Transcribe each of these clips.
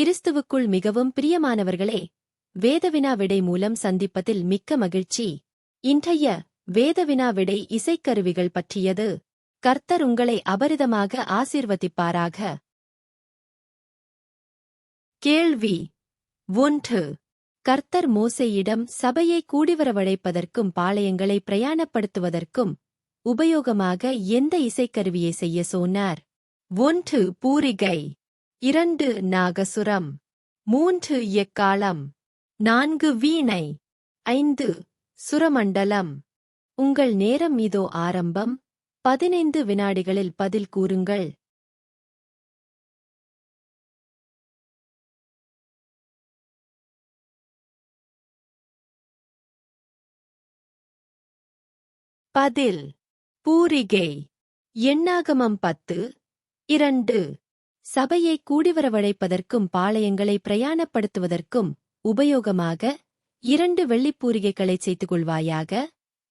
கிறிஸ்துவுக்குள் மிகவும் பிரியமானவர்களே வேதவினா விடை மூலம் சந்திப்பதில் மிக்க மகிழ்ச்சி. இன்றைய வேதவினா விடை இசைக்கருவிகள் பற்றியது. கர்த்தர் உங்களை அபரிதமாக ஆசீர்வதிப்பாராக. கேள்வி ஒன்று. கர்த்தர் மோசேயிடம் சபையை கூடிவரவழைப்பதற்கும் பாளையங்களை பிரயாணப்படுத்துவதற்கும் உபயோகமாக எந்த இசைக்கருவியை செய்ய சொன்னார்? ஒன்று பூரிகை. இரண்டு நாகசுரம் மூன்று எக்காலம் நான்கு வீணை ஐந்து சுரமண்டலம். உங்கள் நேரம் இதோ ஆரம்பம். பதினைந்து வினாடிகளில் பதில் கூறுங்கள். பதில். பூரிகை. எண்ணாகமம் பத்து இரண்டு சபையை கூடிவரவழைப்பதற்கும் பாளையங்களை பிரயாணப்படுத்துவதற்கும் உபயோகமாக இரண்டு வெள்ளிப்பூரிகைகளைச் செய்து கொள்வாயாக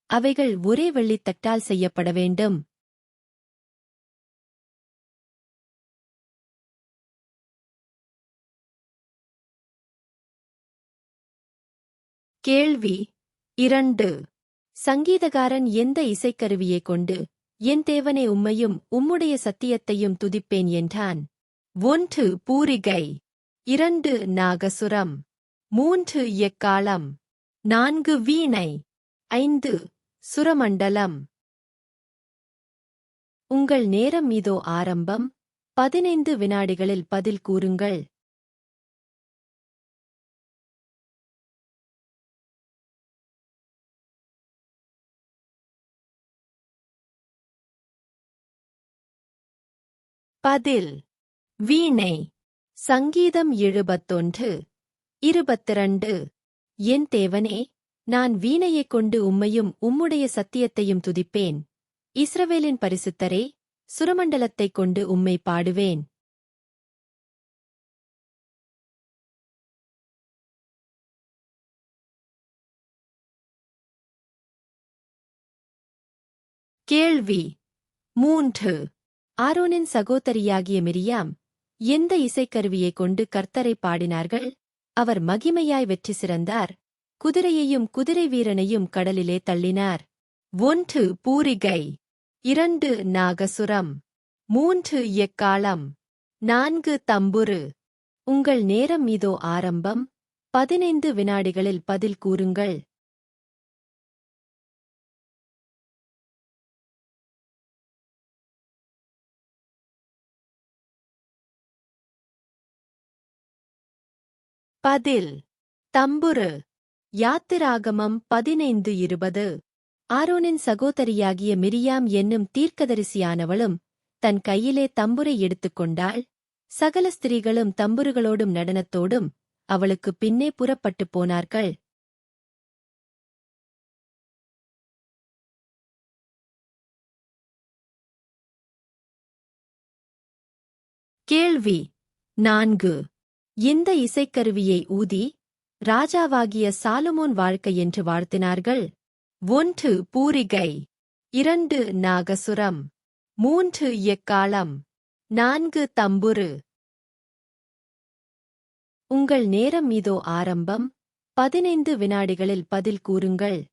அவைகள் ஒரே வெள்ளித்தட்டால் செய்யப்பட வேண்டும். கேள்வி இரண்டு. சங்கீதகாரன் எந்த இசைக்கருவியைக் கொண்டு என் தேவனே உம்மையும் உம்முடைய சத்தியத்தையும் துதிப்பேன் என்றான். ஒன்று பூரிகை இரண்டு நாகசுரம் மூன்று எக்காலம் நான்கு வீணை ஐந்து சுரமண்டலம். உங்கள் நேரம் இதோ ஆரம்பம். பதினைந்து வினாடிகளில் பதில் கூறுங்கள். பதில். வீணை. சங்கீதம் எழுபத்தொன்று. இருபத்திரண்டு. என் தேவனே நான் வீணையைக் கொண்டு உம்மையும் உம்முடைய சத்தியத்தையும் துதிப்பேன். இஸ்ரவேலின் பரிசுத்தரே சுரமண்டலத்தைக் கொண்டு உம்மை பாடுவேன். கேள்வி. மூன்று. ஆரோனின் சகோதரியாகிய மிரியாம் எந்த இசைக்கருவியைக் கொண்டு கர்த்தரை பாடினார்கள்? அவர் மகிமையாய் வெற்றி சிறந்தார். குதிரையையும் குதிரை வீரனையும் கடலிலே தள்ளினார். ஒன்று பூரிகை இரண்டு நாகசுரம் மூன்று எக்காலம் நான்கு தம்புரு. உங்கள் நேரம் இதோ ஆரம்பம். பதினைந்து வினாடிகளில் பதில் கூறுங்கள். பதில். தம்புரு. யாத்திராகமம் பதினைந்து இருபது. ஆரோனின் சகோதரியாகிய மிரியாம் என்னும் தீர்க்கதரிசியானவளும் தன் கையிலே தம்புரை எடுத்துக்கொண்டாள் சகல ஸ்திரீகளும் தம்புருகளோடும் நடனத்தோடும் அவளுக்கு பின்னே புறப்பட்டுப் போனார்கள். கேள்வி. நான்கு. இந்த இசைக்கருவியை ஊதி ராஜாவாகிய சாலுமோன் வாழ்க்கை என்று வாழ்த்தினார்கள். ஒன்று பூரிகை இரண்டு நாகசுரம் மூன்று எக்காலம் நான்கு தம்புரு. உங்கள் நேரம் இதோ ஆரம்பம். பதினைந்து வினாடிகளில் பதில் கூறுங்கள்.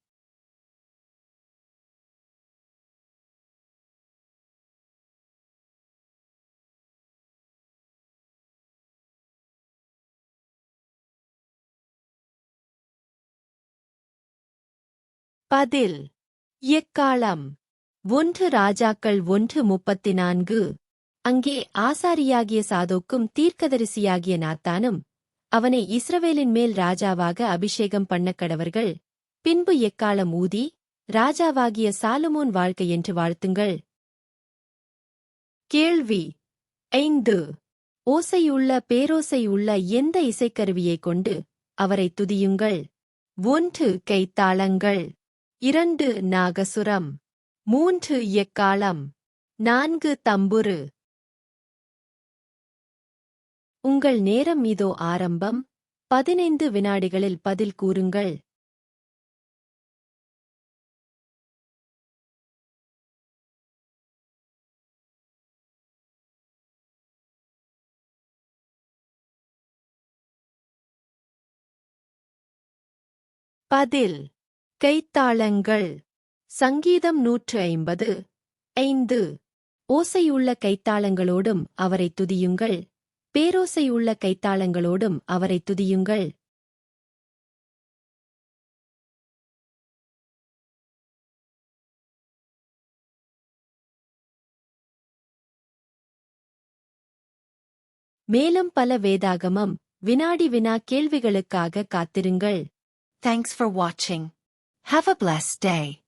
பதில். எக்காலம் ஒன்று ராஜாக்கள் ஒன்று முப்பத்தி நான்கு அங்கே ஆசாரியாகிய சாதோக்கும் தீர்க்கதரிசியாகிய நாத்தானும் அவனை இஸ்ரவேலின் மேல் ராஜாவாக அபிஷேகம் பண்ண கடவர்கள் பின்பு எக்காலம் ஊதி ராஜாவாகிய சாலமோன் வாழ்க்கை என்று வாழ்த்துங்கள். கேள்வி. ஐந்து. ஓசையுள்ள பேரோசையுள்ள எந்த இசைக்கருவியைக் கொண்டு அவரை துதியுங்கள்? ஒன்று கைத்தாளங்கள். இரண்டு நாகசுரம் மூன்று எக்காலம் நான்கு தம்புரு. உங்கள் நேரம் இதோ ஆரம்பம். பதினைந்து வினாடிகளில் பதில் கூறுங்கள். பதில். கைத்தாளங்கள். சங்கீதம் நூற்று ஐம்பது. ஐந்து. ஓசையுள்ள கைத்தாளங்களோடும் அவரை துதியுங்கள். பேரோசையுள்ள கைத்தாளங்களோடும் அவரை துதியுங்கள். மேலும் பல வேதாகமம் வினாடி வினா கேள்விகளுக்காக காத்திருங்கள். தேங்க்ஸ் ஃபார் வாட்சிங் Have a blessed day.